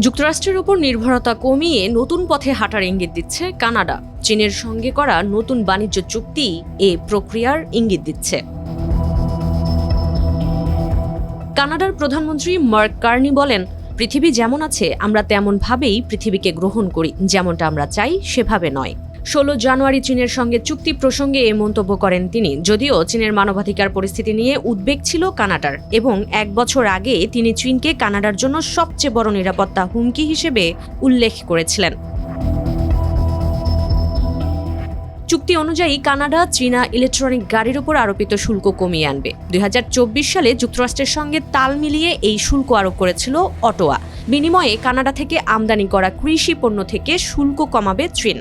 যুক্তরাষ্ট্রের ওপর নির্ভরতা কমিয়ে নতুন পথে হাঁটার ইঙ্গিত দিচ্ছে কানাডা। চীনের সঙ্গে করা নতুন বাণিজ্য চুক্তি এ প্রক্রিয়ার ইঙ্গিত দিচ্ছে। কানাডার প্রধানমন্ত্রী মার্ক কার্নি বলেন, পৃথিবী যেমন আছে, আমরা তেমনভাবেই পৃথিবীকে গ্রহণ করি। যেমনটা আমরা চাই, সেভাবে নয়। ষোলো জানুয়ারি চীনের সঙ্গে চুক্তি প্রসঙ্গে এ মন্তব্য করেন তিনি। যদিও চীনের মানবাধিকার পরিস্থিতি নিয়ে উদ্বেগ ছিল কানাডার এবং এক বছর আগে তিনি চীনকে কানাডার জন্য সবচেয়ে বড় নিরাপত্তা হুমকি হিসেবে উল্লেখ করেছিলেন। চুক্তি অনুযায়ী কানাডা, চীনা ইলেকট্রনিক গাড়ির উপর আরোপিত শুল্ক কমিয়ে আনবে। দুই হাজার চব্বিশ সালে যুক্তরাষ্ট্রের সঙ্গে তাল মিলিয়ে এই শুল্ক আরোপ করেছিল অটোয়া। বিনিময়ে কানাডা থেকে আমদানি করা কৃষি পণ্য থেকে শুল্ক কমাবে চীন।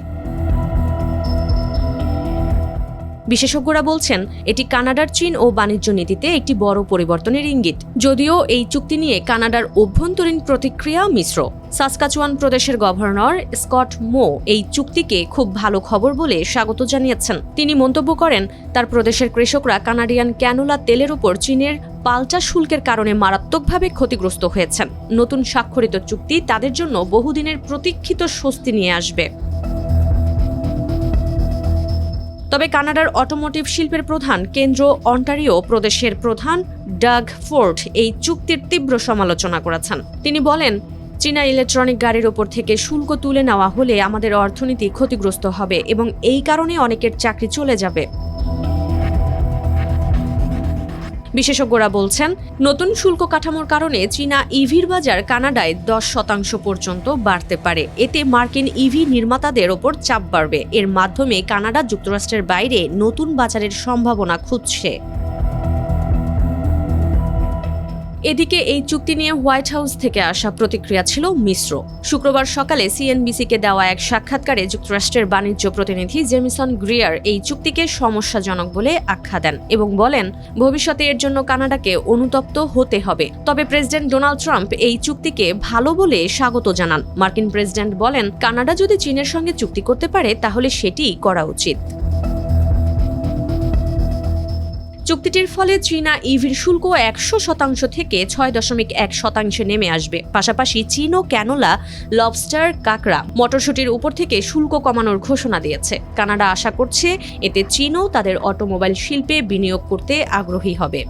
বিশেষজ্ঞরা বলছেন, এটি কানাডার চীন ও বাণিজ্য নীতিতে একটি বড় পরিবর্তনের ইঙ্গিত। যদিও এই চুক্তি নিয়ে কানাডার অভ্যন্তরীণ প্রতিক্রিয়া মিশ্র। সাসকাচুয়ান প্রদেশের গভর্নর স্কট মো এই চুক্তিকে খুব ভালো খবর বলে স্বাগত জানিয়েছেন। তিনি মন্তব্য করেন, তার প্রদেশের কৃষকরা কানাডিয়ান ক্যানোলা তেলের উপর চীনের পাল্টা শুল্কের কারণে মারাত্মকভাবে ক্ষতিগ্রস্ত হয়েছেন। নতুন স্বাক্ষরিত চুক্তি তাদের জন্য বহুদিনের প্রতীক্ষিত স্বস্তি নিয়ে আসবে। তবে কানাডার অটোমোটিভ শিল্পের প্রধান কেন্দ্র অন্টারিও প্রদেশের প্রধান ডাগ ফোর্ড এই চুক্তির তীব্র সমালোচনা করেছেন। তিনি বলেন, চীনা ইলেকট্রনিক গাড়ির ওপর থেকে শুল্ক তুলে নেওয়া হলে আমাদের অর্থনীতি ক্ষতিগ্রস্ত হবে এবং এই কারণে অনেকের চাকরি চলে যাবে। বিশেষজ্ঞরা বলছেন, নতুন শুল্ক কাঠামোর কারণে চীনা ইভির বাজার কানাডায় দশ শতাংশ পর্যন্ত বাড়তে পারে। এতে মার্কিন ইভি নির্মাতাদের ওপর চাপ বাড়বে। এর মাধ্যমে কানাডা যুক্তরাষ্ট্রের বাইরে নতুন বাজারের সম্ভাবনা খুঁজছে। এদিকে এই চুক্তি নিয়ে হোয়াইট হাউস থেকে আসা প্রতিক্রিয়া ছিল মিশ্র। শুক্রবার সকালে সিএনবিসিকে দেওয়া এক সাক্ষাৎকারে যুক্তরাষ্ট্রের বাণিজ্য প্রতিনিধি জেমিসন গ্রিয়ার এই চুক্তিকে সমস্যাজনক বলে আখ্যা দেন এবং বলেন, ভবিষ্যতে এর জন্য কানাডাকে অনুতপ্ত হতে হবে। তবে প্রেসিডেন্ট ডোনাল্ড ট্রাম্প এই চুক্তিকে ভালো বলে স্বাগত জানান। মার্কিন প্রেসিডেন্ট বলেন, কানাডা যদি চীনের সঙ্গে চুক্তি করতে পারে, তাহলে সেটিই করা উচিত। চুক্তিটির ফলে চীনা ইভির শুল্ক একশো শতাংশ থেকে ছয় দশমিক এক শতাংশে নেমে আসবে। পাশাপাশি চীন ও ক্যানোলা, লবস্টার কাকরা মটরশুটির উপর থেকে শুল্ক কমানোর ঘোষণা দিয়েছে। কানাডা আশা করছে এতে চীনও তাদের অটোমোবাইল শিল্পে বিনিয়োগ করতে আগ্রহী হবে।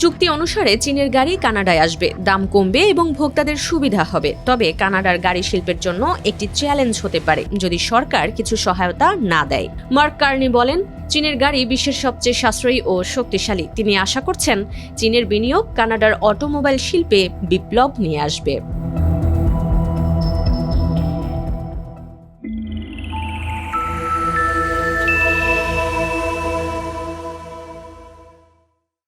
চুক্তি অনুসারে চীনের গাড়ি কানাডায় আসবে। দাম কমবে এবং ভোক্তাদের সুবিধা হবে। তবে কানাডার গাড়ি শিল্পের জন্য একটি চ্যালেঞ্জ হতে পারে, যদি সরকার কিছু সহায়তা না দেয়। মার্ক কার্নি বলেন, চীনের গাড়ি বিশ্বের সবচেয়ে সাশ্রয়ী ও শক্তিশালী। তিনি আশা করছেন, চীনের বিনিয়োগ কানাডার অটোমোবাইল শিল্পে বিপ্লব নিয়ে আসবে।